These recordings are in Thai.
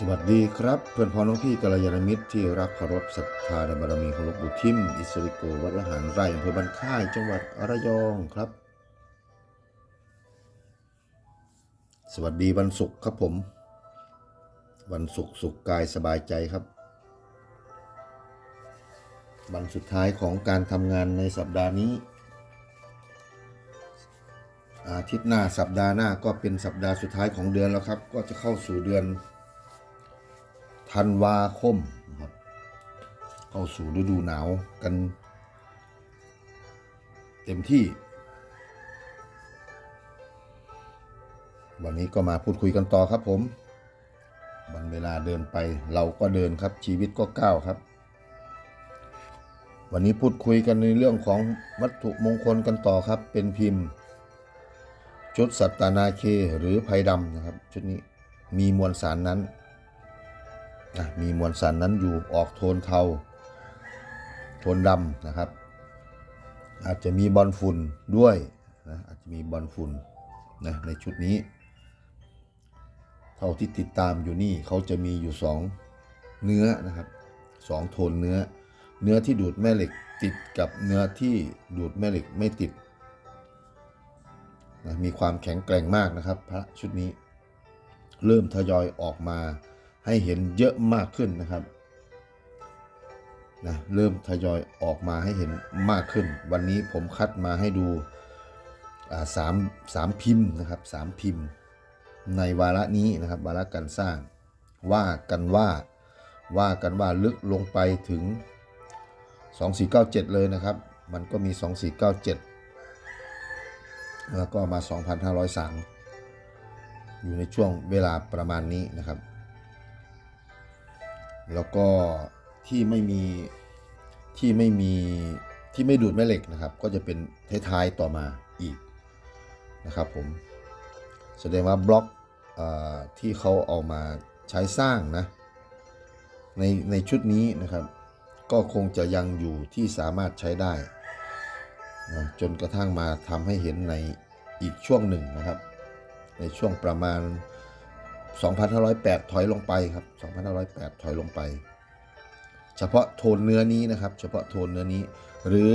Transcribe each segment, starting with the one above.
สวัสดีครับเพื่อนพ้องน้องพี่กัลยาณมิตรที่รักเคารพศรัทธาในบารมีของหลวงปู่ทิม อิสริโกวัดละหารไร่อำเภอบันค่ายจังหวัดระยองครับ สวัสดีวันศุกร์ครับผม วันศุกร์สุขกายสบายใจครับ วันสุดท้ายของการทำงานในสัปดาห์นี้ อาทิตย์หน้าสัปดาห์หน้าก็เป็นสัปดาห์สุดท้ายของเดือนแล้วครับ ก็จะเข้าสู่เดือน ธันวาคมนะครับเข้าสู่ฤดูหนาวกัน เต็มที่ วันนี้ก็มาพูดคุยกันต่อครับผมวันเวลาเดินไปเราก็เดินครับชีวิตก็ก้าวครับ วันนี้พูดคุยกันในเรื่องของวัตถุมงคลกันต่อครับ เป็นพิมพ์ ชุดสัตานาเคหรือไพดำนะครับ ชุดนี้มีมวลสารนั้น มีมวลสารนั้นอยู่ออกโทนเทา โทนดำนะครับ อาจจะมีบอลฝุ่นด้วยนะอาจจะมีบอลฝุ่นนะในชุดนี้ เท่าที่ติดตามอยู่นี่เขาจะมีอยู่สองเนื้อนะครับสองโทนเนื้อ เนื้อที่ดูดแม่เหล็กติดกับเนื้อที่ดูดแม่เหล็กไม่ติดนะมีความแข็งแกร่งมากนะครับ พระชุดนี้ เริ่มทยอยออกมา ให้เห็นเยอะมากขึ้นนะครับนะเริ่มทยอยออกมาให้เห็นมากขึ้น วันนี้ผมคัดมาให้ดูสามสามพิมพ์นะครับสามพิมพ์ ในวาระนี้นะครับวาระการสร้าง ว่ากันว่าว่ากันว่าลึกลงไปถึง 2497 เลยนะครับ มันก็มี 2497 แล้วก็มา 2,503 อยู่ในช่วงเวลาประมาณนี้นะครับ แล้วก็ที่ไม่มีที่ไม่มีที่ไม่ดูดแม่เหล็กนะครับ ก็จะเป็นท้ายๆต่อมาอีกนะครับผมแสดงว่าบล็อกอที่เขาเอามาใช้สร้างนะในในชุดนี้นะครับ ก็คงจะยังอยู่ที่สามารถใช้ได้นะจนกระทั่งมาทำให้เห็นในอีกช่วงหนึ่งนะครับ ในช่วงประมาณ 2,508 ถอยลงไปครับ 2,508 ถอยลงไป เฉพาะโทนเนื้อนี้นะครับ เฉพาะโทนเนื้อนี้ หรือ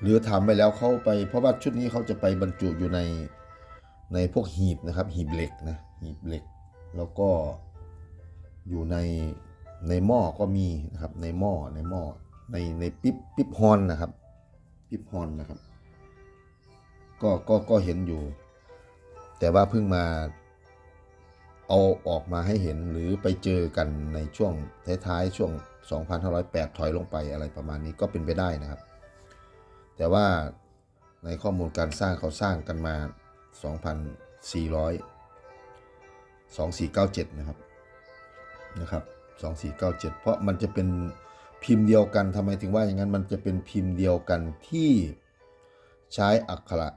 หรือทำไปแล้วเข้าไป เพราะว่าชุดนี้เขาจะไปบรรจุอยู่ในในพวกหีบนะครับ หีบเหล็กนะหีบเหล็ก แล้วก็อยู่ในในหม้อก็มีนะครับ ในหม้อในหม้อในในปิ๊บปิ๊บฮอนนะครับ ปิ๊บฮอนนะครับ ก็ก็ก็เห็นอยู่ แต่ว่าเพิ่งมา เอาออกมาให้เห็นหรือไปเจอกันในช่วงท้ายๆช่วง 2,508 ถอยลงไปอะไรประมาณนี้ก็เป็นไปได้นะครับ แต่ว่าในข้อมูลการสร้างเขาสร้างกันมา 2,400 2497 นะครับนะครับ 2497 เพราะมันจะเป็นพิมพ์เดียวกันทำไมถึงว่าอย่างนั้นมันจะเป็นพิมพ์เดียวกันที่ใช้อักขระ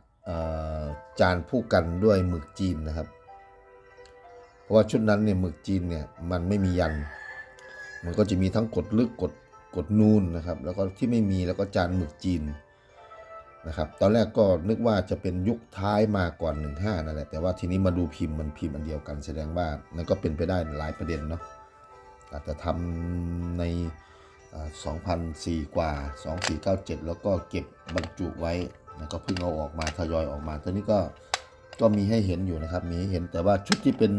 จานผู้กันด้วยหมึกจีนนะครับ เพราะว่าชุดนั้นเนี่ยหมึกจีนเนี่ยมันไม่มียัน มันก็จะมีทั้งกดลึกกดกดนูนนะครับแล้วก็ที่ไม่มีแล้วก็จานหมึกจีนนะครับตอนแรกก็นึกว่าจะเป็นยุคท้ายมาก่อน 15นั่นแหละแต่ว่าทีนี้มาดูพิมพ์มันพิมพ์อันเดียวกัน แสดงว่ามันก็เป็นไปได้หลายประเด็นเนาะอาจจะทำใน 2,004 กว่า 2497 แล้วก็เก็บบรรจุไว้แล้วก็เพิ่งเอาออกมาทยอยออกมาตอนนี้ก็ก็มีให้เห็นอยู่นะครับมีให้เห็นแต่ว่าชุดที่เป็น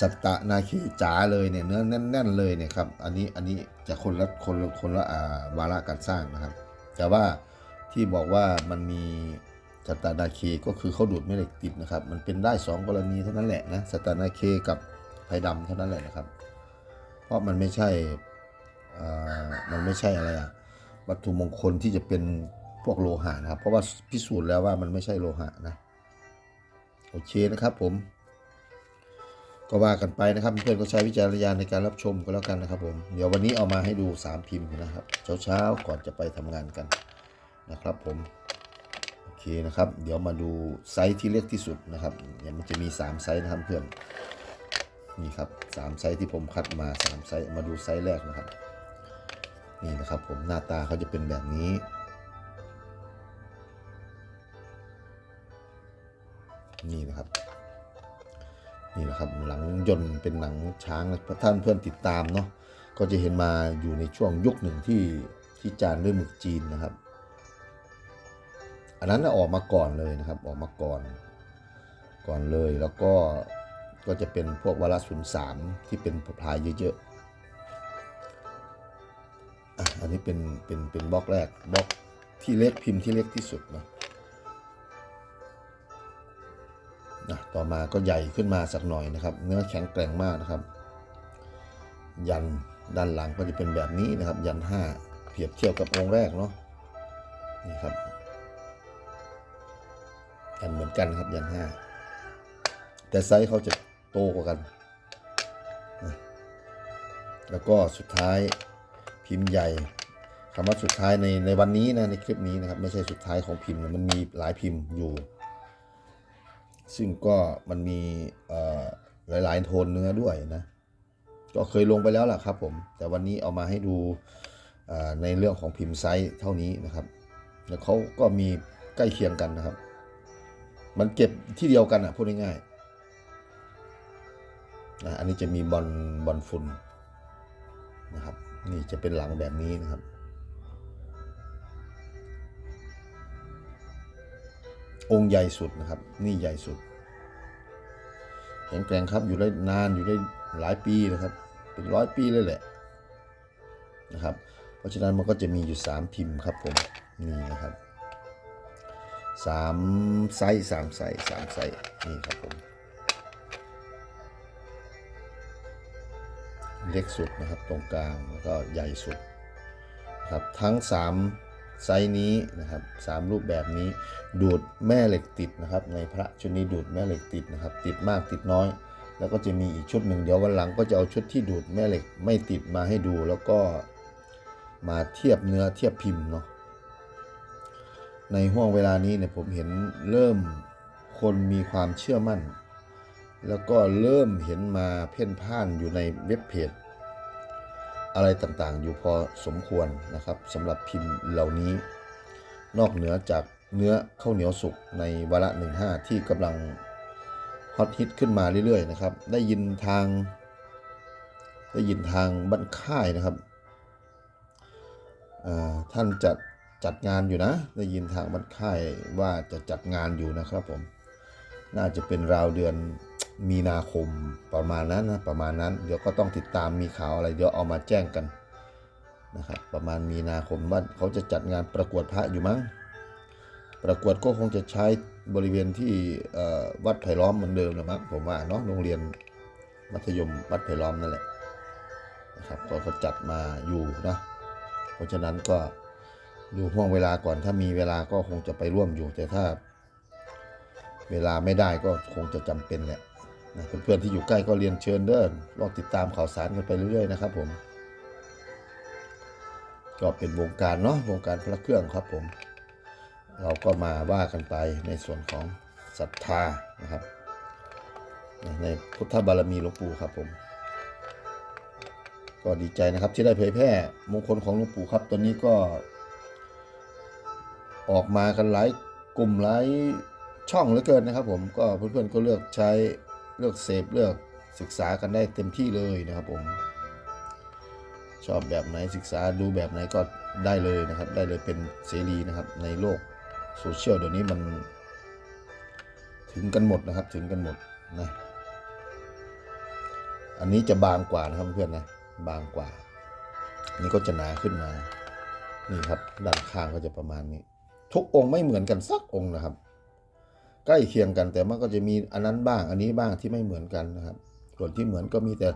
สัตตนาคีจ๋าเลยเนี่ยเนื้อแน่น ๆ เลยเนี่ยครับอันนี้อันนี้จะคนละคนละคนละอ่าวาระการสร้างนะครับ แต่ว่าที่บอกว่ามันมีสัตตนาคีก็คือเขาดูดแม่เหล็กติดนะครับ มันเป็นได้สองกรณีเท่านั้นแหละนะสัตตนาคีกับไพดำเท่านั้นแหละนะครับ เพราะมันไม่ใช่อ่ามันไม่ใช่อะไรอะวัตถุมงคลที่จะเป็นพวกโลหะนะครับ เพราะว่าพิสูจน์แล้วว่ามันไม่ใช่โลหะนะโอเคนะครับผม ก็ว่ากันไปนะครับเพื่อนก็ใช้วิจารณญาณในการรับชมก็แล้วกันนะครับ ผม เดี๋ยววันนี้เอามาให้ดู 3 พิมพ์นะครับ เช้าๆก่อนจะไปทำงานกันนะครับ ผมโอเคนะครับ เดี๋ยวมาดูไซส์ที่เล็กที่สุดนะครับเดี๋ยมันจะมี 3 ไซส์นะครับเพื่อนนี่ครับสามไซส์ที่ผมคัดมาสามไซส์มาดูไซส์แรกนะครับ นี่นะครับ ผมหน้าตาเขาจะเป็นแบบนี้นี่นะครับ นี่แหละครับหลังยนต์เป็นหนังช้างนะท่านเพื่อนติดตามเนาะก็จะเห็นมาอยู่ในช่วงยุคหนึ่งที่ที่จานด้วยหมึกจีนนะครับ อันนั้นน่ะออกมาก่อนเลยนะครับออกมาก่อนก่อนเลยแล้วก็ก็จะเป็นพวกวาระศูนย์สามที่เป็นพลายเยอะๆอันนี้เป็นเป็นเป็นบล็อกแรกบล็อกที่เล็กพิมพ์ที่เล็กที่สุดนะ นะต่อมาก็ใหญ่ขึ้นมาสักหน่อยนะครับ เนื้อแข็งแกร่งมากนะครับ ยันด้านหลังก็จะเป็นแบบนี้นะครับ ยันห้าเปรียบเทียบกับองค์แรกเนาะนี่ครับกันเหมือนกันครับยันห้าแต่ไซส์เขาจะโตกว่ากัน แล้วก็สุดท้ายพิมพ์ใหญ่คำว่าสุดท้ายในในวันนี้นะในคลิปนี้นะครับ ไม่ใช่สุดท้ายของพิมพ์นะมันมีหลายพิมพ์อยู่ ซึ่งก็มันมีหลายๆโทนเนื้อด้วยนะ ก็เคยลงไปแล้วล่ะครับผม แต่วันนี้เอามาให้ดูในเรื่องของพิมพ์ไซส์เท่านี้นะครับ แล้วเขาก็มีใกล้เคียงกันนะครับ มันเก็บที่เดียวกันอะพูดง่ายๆนะอันนี้จะมีบอลบอลฝุ่นนะครับ นี่จะเป็นหลังแบบนี้นะครับ องค์ใหญ่สุดนะครับ นี่ใหญ่สุดแข็งแกร่งครับอยู่ได้นานอยู่ได้หลายปีนะครับ เป็นร้อยปีเลยแหละนะครับ เพราะฉะนั้นมันก็จะมีอยู่ 3 พิมพ์ครับผมนี่นะครับสามไซส์สามไซส์สามไซส์นี่ครับผมเล็กสุดนะครับตรงกลางแล้วก็ใหญ่สุดนะครับทั้ง 3 ไซส์นี้นะครับสามรูปแบบนี้ดูดแม่เหล็กติดนะครับ ในพระชุดนี้ดูดแม่เหล็กติดนะครับ ติดมากติดน้อย แล้วก็จะมีอีกชุดหนึ่งเดี๋ยววันหลังก็จะเอาชุดที่ดูดแม่เหล็กไม่ติดมาให้ดู แล้วก็มาเทียบเนื้อเทียบพิมพ์เนาะในห่วงเวลานี้เนี่ยผมเห็นเริ่มคนมีความเชื่อมั่น แล้วก็เริ่มเห็นมาเพ่นพ่านอยู่ในเว็บเพจ อะไรต่างๆ อยู่พอสมควรนะครับสำหรับพิมพ์เหล่านี้ นอกเหนือจากเนื้อข้าวเหนียวสุกในวาระ15ที่กำลังฮอตฮิตขึ้นมาเรื่อยๆนะครับ ได้ยินทาง ได้ยินทางบ้านค่ายนะครับท่านจะจัดงานอยู่นะ ได้ยินทางบ้านค่ายว่าจะจัดงานอยู่นะครับผม น่าจะเป็นราวเดือน มีนาคมประมาณนั้นนะประมาณนั้นเดี๋ยวก็ต้องติดตามมีข่าวอะไรเดี๋ยวเอามาแจ้งกันนะครับประมาณมีนาคมว่าเขาจะจัดงานประกวดพระอยู่มั้งประกวดก็คงจะใช้บริเวณที่วัดไผ่ล้อมเหมือนเดิมนะมั้งผมว่าเนาะโรงเรียนมัธยมวัดไผ่ล้อมนั่นแหละนะครับก็เขาจัดมาอยู่นะเพราะฉะนั้นก็ดูห่วงเวลาก่อนถ้ามีเวลาก็คงจะไปร่วมอยู่แต่ถ้า เวลาไม่ได้ก็คงจะจำเป็นแหละ เพื่อนๆที่อยู่ใกล้ก็เรียนเชิญเด้อลองติดตามข่าวสารกันไปเรื่อยๆนะครับ ผม ก็เป็นวงการเนาะวงการพระเครื่องครับผม เราก็มาว่ากันไปในส่วนของศรัทธานะครับ ในพุทธบารมีหลวงปู่ครับผม ก็ดีใจนะครับที่ได้เผยแพร่มงคลของหลวงปู่ครับตอนนี้ก็ ออกมากันหลายกลุ่มหลายช่องเหลือเกินนะครับ ผมก็เพื่อนๆก็เลือกใช้ เลือกเสพเลือกศึกษากันได้เต็มที่เลยนะครับผมชอบแบบไหนศึกษาดูแบบไหนก็ได้เลยนะครับ ได้เลยเป็นเสรีนะครับในโลกโซเชียลเดี๋ยวนี้มัน ถึงกันหมดนะครับถึงกันหมดนะอันนี้จะบางกว่านะครับเพื่อนนะบางกว่า นี่ก็จะหนาขึ้นมา นี่ครับ ด้านข้างก็จะประมาณนี้ ทุกองค์ไม่เหมือนกันสักองค์นะครับ ใกล้เคียงกัน แต่มันก็จะมีอันนั้นบ้างอันนี้บ้างที่ไม่เหมือนกันนะครับ ส่วนที่เหมือนก็มีแต่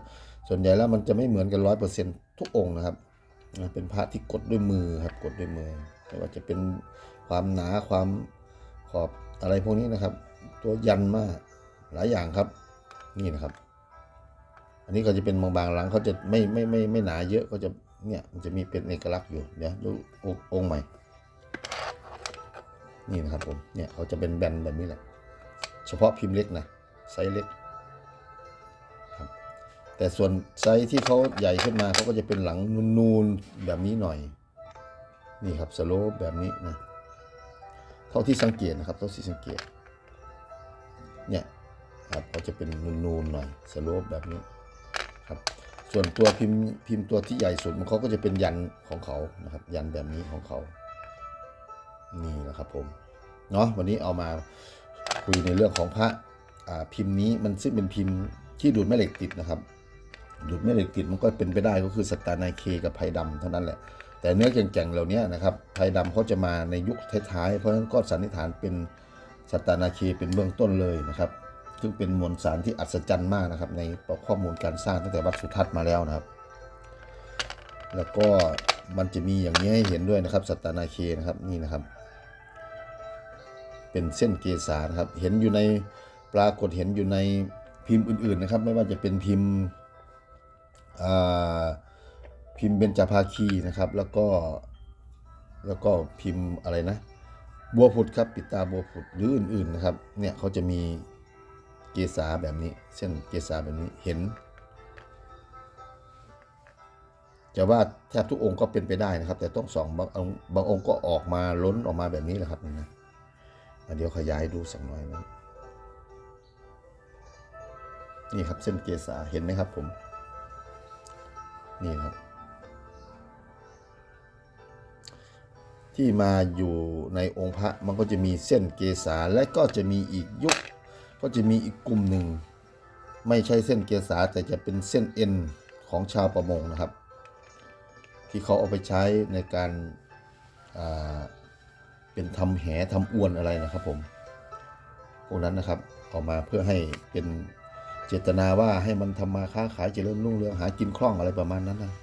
ส่วนใหญ่แล้วมันจะไม่เหมือนกันร้อยเปอร์เซ็นทุกองค์นะครับเป็นพระที่กดด้วยมือครับกดด้วยมือไม่ว่าจะเป็นความหนาความขอบอะไรพวกนี้นะครับ ตัวยันมากหลายอย่างครับ นี่นะครับ อันนี้ก็จะเป็นบางๆหลังเขาจะไม่ไม่ไม่ไม่หนาเยอะก็จะเนี่ยมันจะมีเป็นเอกลักษณ์อยู่เดี๋ยวดูองค์องค์ใหม่ นี่นะครับผมเนี่ยเขาจะเป็นแบนแบบนี้แหละ เฉพาะพิมพ์เล็กนะไซส์เล็กครับแต่ส่วนไซส์ที่เขาใหญ่ขึ้นมาเขาก็จะเป็นหลังนูนๆแบบนี้หน่อย นี่ครับสโลปแบบนี้นะเท่าที่สังเกตนะครับเท่าที่สังเกตเนี่ยครับก็จะเป็นนูนๆหน่อยสโลปแบบนี้ครับส่วนตัวพิมพ์พิมพ์ตัวที่ใหญ่สุดมันเขาก็จะเป็นยันของเขานะครับยันแบบนี้ของเขา นี่แหละครับผมเนาะวันนี้เอามาคุยในเรื่องของพระพิมพ์นี้มันซึ่งเป็นพิมพ์ที่ดูดแม่เหล็กติดนะครับ ดูดแม่เหล็กติดมันก็เป็นไปได้ก็คือสตาร์นายเคกับไพดำเท่านั้นแหละ แต่เนื้อแก่งๆเหล่านี้นะครับไพดำเขาจะมาในยุคท้ายๆเพราะฉะนั้นก็สันนิษฐานเป็นสตาร์นาเคเป็นเบื้องต้นเลยนะครับ ซึ่งเป็นมวลสารที่อัศจรรย์มากนะครับ ในข้อมูลการสร้างตั้งแต่วัดสุทัศน์มาแล้วนะครับ แล้วก็มันจะมีอย่างนี้ให้เห็นด้วยนะครับสตาร์นาเคนะครับนี่นะครับ เป็นเส้นเกษานะครับ เห็นอยู่ในปรากฏเห็นอยู่ในพิมพ์อื่นๆนะครับ ไม่ว่าจะเป็นพิมพ์พิมพ์เบญจภาคีนะครับ แล้วก็แล้วก็พิมพ์อะไรนะ บัวผุดครับปิดตาบัวผุดหรืออื่นๆนะครับ เนี่ยเขาจะมีเกษาแบบนี้ เส้นเกษาแบบนี้เห็นจะว่าแทบทุกองค์ก็เป็นไปได้นะครับ แต่ต้องสองบางองค์บางองค์ก็ออกมาล้นออกมาแบบนี้แหละครับนะ เดี๋ยวขยายดูสักหน่อยนะนี่ครับเส้นเกษาเห็นไหมครับผม นี่ครับ ที่มาอยู่ในองค์พระมันก็จะมีเส้นเกษาและก็จะมีอีกยุค ก็จะมีอีกกลุ่มหนึ่ง ไม่ใช่เส้นเกษาแต่จะเป็นเส้นเอ็นของชาวประมงนะครับ ที่เขาเอาไปใช้ในการอ่า เป็นทำแหทำอวนอะไรนะครับผมพวกนั้นนะครับเอามาเพื่อให้เป็นเจตนาว่าให้มันทำมาค้าขายเจริญรุ่งเรืองหากินคล่องอะไรประมาณนั้นนะ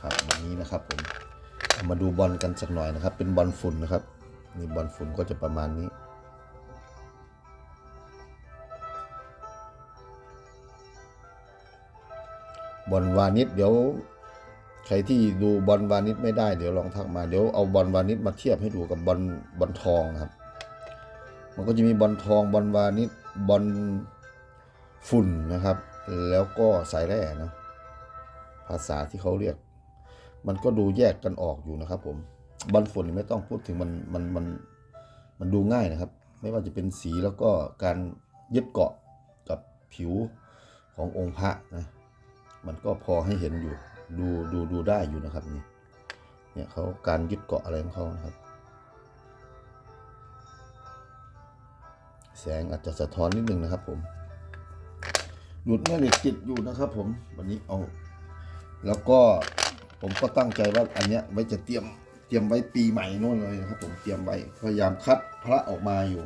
ครับอย่างนี้นะครับผมามาดูบอลกันสักหน่อยนะครับ เป็นบอลฝุ่นนะครับนี่บอลฝุ่นก็จะประมาณนี้บอลวานิชเดี๋ยว ใครที่ดูบอลวานิชไม่ได้เดี๋ยวลองทักมาเดี๋ยวเอาบอลวานิชมาเทียบให้ดูกับบอลบอลทองครับ มันก็จะมีบอลทองบอลวานิชบอลฝุ่นนะครับ แล้วก็สายแร่นะภาษาที่เขาเรียก มันก็ดูแยกกันออกอยู่นะครับ ผมบอลฝุ่นไม่ต้องพูดถึงมันมันมันมันดูง่ายนะครับ ไม่ว่าจะเป็นสีแล้วก็การยึดเกาะกับผิวขององค์พระนะมันก็พอให้เห็นอยู่ ดูดูดูได้อยู่นะครับนี่เนี่ยเขาการยึดเกาะอะไรของเขานะครับ แสงอาจจะสะท้อนนิดนึงนะครับผมดูดแม่เหล็กติดอยู่นะครับ ผมวันนี้เอา แล้วก็ผมก็ตั้งใจว่าอันเนี้ยไว้จะเตรียมเตรียมไว้ปีใหม่นู่นเลยนะครับ ผมเตรียมไว้พยายามคัดพระออกมาอยู่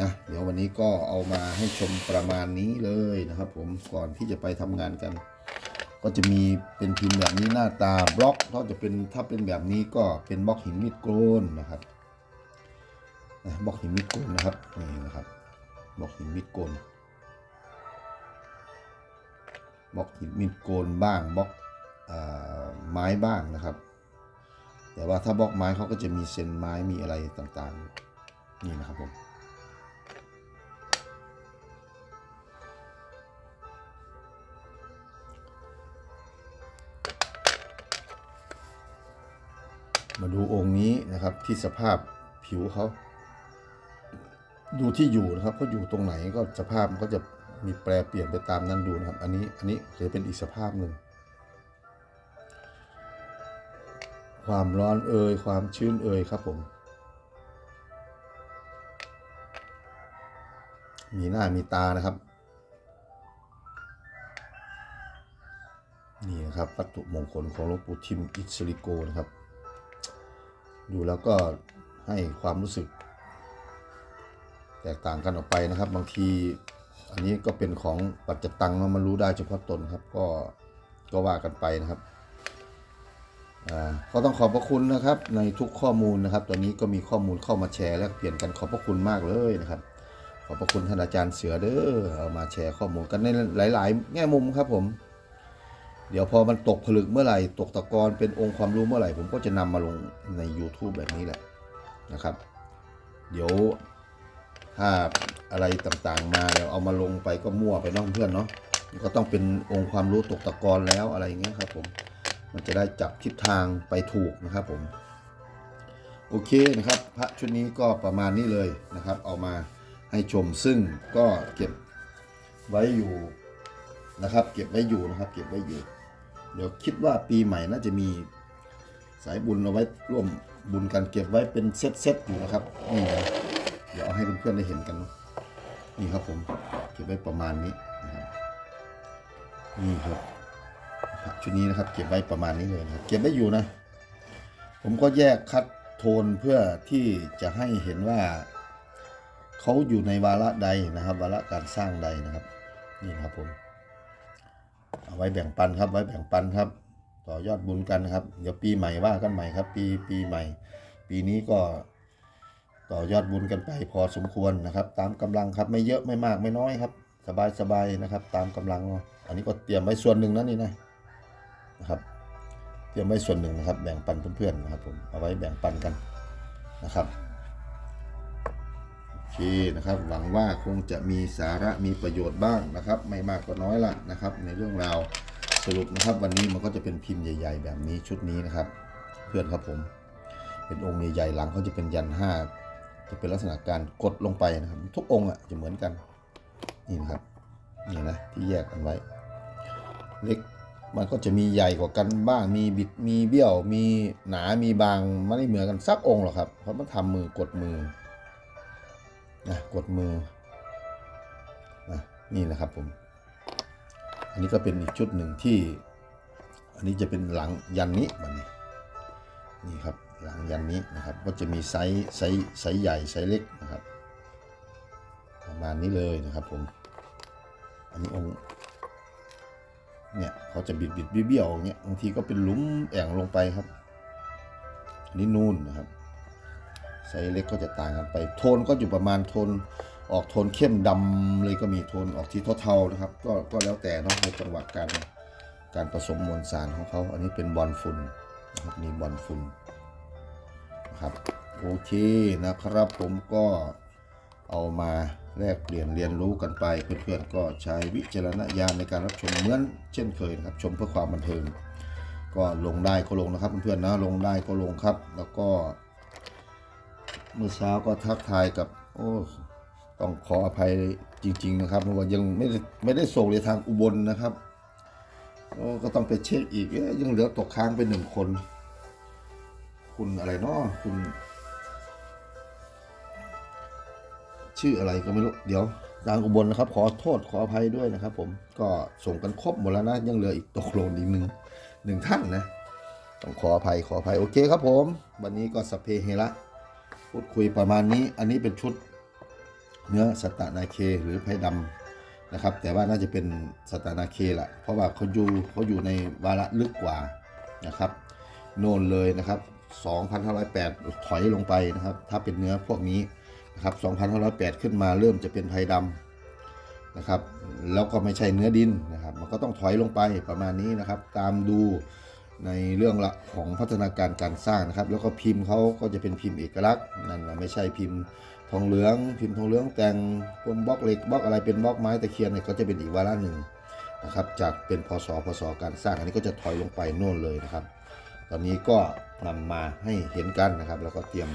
นะเดี๋ยววันนี้ก็เอามาให้ชมประมาณนี้เลยนะครับ ผมก่อนที่จะไปทำงานกัน ก็จะมีเป็นพิมพ์แบบนี้หน้าตาบล็อกถ้าจะเป็นถ้าเป็นแบบนี้ก็เป็นบล็อกหินมิดโกนนะครับนะบล็อกหินมิดโกนนะครับนี่นะครับบล็อกหินมิดโกนบล็อกหินมิดโกนบ้างบล็อกอไม้บ้างนะครับ แต่ว่าถ้าบล็อกไม้เขาก็จะมีเซนไม้มีอะไรต่างๆ นี่นะครับผม องค์นี้นะครับที่สภาพผิวเขาดูที่อยู่นะครับเขาอยู่ตรงไหนก็สภาพมันก็จะมีแปรเปลี่ยนไปตามนั้นดูนะครับ อันนี้อันนี้จะเป็นอีกสภาพหนึ่ง ความร้อนเอ่ยความชื้นเอ่ยครับผม มีหน้ามีตานะครับ นี่นะครับวัตถุมงคลของหลวงปู่ทิมอิสริโกนะครับ ดูแล้วก็ให้ความรู้สึก แตกต่างกันออกไปนะครับ บางทีอันนี้ก็เป็นของปัจจตังเนะมันรู้ได้เฉพาะตนครับ ก็ก็ว่ากันไปนะครับอ่าก็ต้องขอบพระคุณนะครับในทุกข้อมูลนะครับ ตอนนี้ก็มีข้อมูลเข้ามาแชร์และเปลี่ยนกันขอบพระคุณมากเลยนะครับ ขอบพระคุณท่านอาจารย์เสือเด้อเอามาแชร์ข้อมูลกันในหลาย ๆ แง่มุมครับผม เดี๋ยวพอมันตกผลึกเมื่อไหร่ ตกตะกอนเป็นองค์ความรู้เมื่อไหร่ ผมก็จะนำมาลงใน YouTube แบบนี้แหละนะครับ เดี๋ยวถ้าอะไรต่างๆ มาเดี๋ยวเอามาลงไปก็มั่วไปน้องเพื่อนเนาะก็ต้องเป็นองค์ความรู้ตกตะกอนแล้วอะไรอย่างเงี้ยครับผมมันจะได้จับทิศทางไปถูกนะครับผมโอเคนะครับ พระชุดนี้ก็ประมาณนี้เลยนะครับ เอามาให้ชมซึ่งก็เก็บไว้อยู่นะครับ เก็บไว้อยู่นะครับ เก็บไว้อยู่ เดี๋ยวคิดว่าปีใหม่น่าจะมีสายบุญเอาไว้ร่วมบุญกันเก็บไว้เป็นเซตๆอยู่นะครับนี่นะเดี๋ยวเอาให้เพื่อนๆได้เห็นกัน นี่ครับผมเก็บไว้ประมาณนี้นะครับนี่ครับชุดนี้นะครับ เก็บไว้ประมาณนี้เลยนะครับเก็บไว้อยู่นะ ผมก็แยกคัดโทนเพื่อที่จะให้เห็นว่าเขาอยู่ในวาระใดนะครับ วาระการสร้างใดนะครับ นี่ครับผม เอาไว้แบ่งปันครับ ไว้แบ่งปันครับ ต่อยอดบุญกันครับ เดี๋ยวปีใหม่ว่ากันใหม่ครับ ปีปีใหม่ ปีนี้ก็ต่อยอดบุญกันไปพอสมควรนะครับ ตามกำลังครับไม่เยอะไม่มากไม่น้อยครับ สบายสบายนะครับ ตามกำลัง อันนี้ก็เตรียมไว้ส่วนหนึ่งนะนี่นะนะครับ เตรียมไว้ส่วนหนึ่งนะครับ แบ่งปันเพื่อนๆนะครับผมเอาไว้แบ่งปันกันนะครับ เคนะครับ หวังว่าคงจะมีสาระมีประโยชน์บ้างนะครับ ไม่มากก็น้อยละนะครับ ในเรื่องราวสรุปนะครับ วันนี้มันก็จะเป็นพิมพ์ใหญ่ ๆ แบบนี้ชุดนี้นะครับ เพื่อนครับผม เป็นองค์ใหญ่ๆหลังเขาจะเป็นยันห้าจะเป็นลักษณะการกดลงไปนะครับ ทุกองค์อะจะเหมือนกันนี่นะครับนี่นะที่แยกกันไว้ เล็กมันก็จะมีใหญ่กว่ากันบ้าง มีบิด มีเบี้ยว มีหนา มีบาง มันไม่เหมือนกันสักองค์หรอกครับ เพราะมันทำมือกดมือ นะกดมือนะนี่นะครับผม อันนี้ก็เป็นอีกชุดหนึ่งที่ อันนี้จะเป็นหลังยันนี้มันนี่นี่ครับหลังยันนี้นะครับ ก็จะมีไซส์ไซส์ไซส์ใหญ่ไซส์เล็กนะครับ ประมาณนี้เลยนะครับผม อันนี้องค์เนี่ยเขาจะบิดบิดเบี้ยวอย่างเงี้ยบางทีก็เป็นหลุมแอ่งลงไปครับอันนี้นูนนะครับ ไซส์เล็กก็จะต่างกันไป โทนก็อยู่ประมาณโทนออกโทนเข้มดำเลยก็มีโทนออกที่เทาๆนะครับ ก็ก็แล้วแต่เนาะในจังหวะการการผสมมวลสารของเขา อันนี้เป็นบอลฝุ่นนะครับนี่บอลฝุ่นนะครับโอเคนะครับผมก็เอามาแลกเปลี่ยนเรียนรู้กันไป เพื่อนๆก็ใช้วิจารณญาณในการรับชมเหมือนเช่นเคยนะครับ ชมเพื่อความบันเทิง ก็ลงได้ก็ลงนะครับเพื่อนๆนะลงได้ก็ลงครับ แล้วก็ เมื่อเช้าก็ทักทายกับ โอ้ต้องขออภัยจริง ๆ นะครับเพราะว่ายังไม่ได้ไม่ได้ส่งเลยทางอุบลนะครับโอ้ก็ต้องไปเช็คอีกยังเหลือตกค้างไปหนึ่งคน คุณอะไรเนาะคุณ ชื่ออะไรก็ไม่รู้เดี๋ยวทางอุบลนะครับ ขอโทษขออภัยด้วยนะครับ ผมก็ส่งกันครบหมดแล้วนะ ยังเหลืออีกตกลงอีกหนึ่งหนึ่งท่านนะ ต้องขออภัยขออภัยโอเคครับผม วันนี้ก็สพเพเฮระ พูดคุยประมาณนี้ อันนี้เป็นชุดเนื้อสตตนาเคหรือไพ่ดำนะครับ แต่ว่าน่าจะเป็นสตตนาเคแหละเพราะว่าเขาอยู่เขาอยู่ในวาระลึกกว่านะครับ โน่นเลยนะครับ 2,508 ถอยลงไปนะครับ ถ้าเป็นเนื้อพวกนี้นะครับ2,508 ขึ้นมาเริ่มจะเป็นไพดำนะครับ แล้วก็ไม่ใช่เนื้อดินนะครับ มันก็ต้องถอยลงไปประมาณนี้นะครับ ตามดู ในเรื่องละของพัฒนาการการสร้างนะครับ แล้วก็พิมพ์เขาก็จะเป็นพิมพ์เอกลักษณ์นั่นนะไม่ใช่พิมพ์ทองเหลือง พิมพ์ทองเหลืองแต่งพวกบล็อกเหล็กบล็อกอะไรเป็นบล็อกไม้ตะเคียนเนี่ยก็จะเป็นอีกวาระหนึ่งนะครับจากเป็นพศพศการสร้างอันนี้ก็จะถอยลงไปโน่นเลยนะครับ ตอนนี้ก็นำมาให้เห็นกันนะครับ แล้วก็เตรียม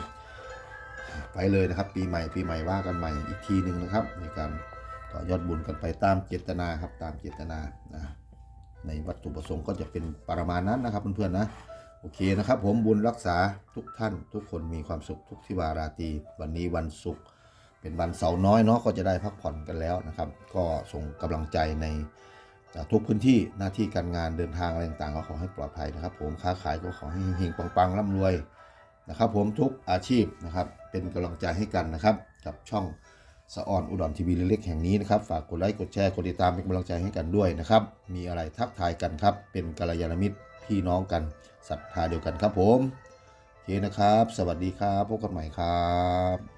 ไปเลยนะครับ ปีใหม่ปีใหม่ว่ากันใหม่อีกทีหนึ่งนะครับ ในการต่อยอดบุญกันไปตามเจตนาครับตามเจตนานะ ในวัตถุประสงค์ก็จะเป็นประมาณนั้นนะครับเพื่อนๆนะโอเคนะครับ ผมบุญรักษาทุกท่าน ทุกคนมีความสุขทุกที่วาราตรีวันนี้วันศุกร์เป็นวันเสาร์น้อยเนาะก็จะได้พักผ่อนกันแล้วนะครับ ก็ส่งกำลังใจในทุกพื้นที่หน้าที่การงานเดินทางอะไรต่างๆก็ขอให้ปลอดภัยนะครับ ผมค้าขายก็ขอให้เฮงปังๆร่ำรวยนะครับ ผมทุกอาชีพนะครับเป็นกำลังใจให้กันนะครับ กับช่อง สะออนอุดรทีวีเล็กๆแห่งนี้นะครับ ฝากกดไลค์กดแชร์กดติดตามเป็นกำลังใจให้กันด้วยนะครับ มีอะไรทักทายกันครับ เป็นกัลยาณมิตรพี่น้องกันศรัทธาเดียวกันครับผมโอเคนะครับ สวัสดีครับพบกันใหม่ครับ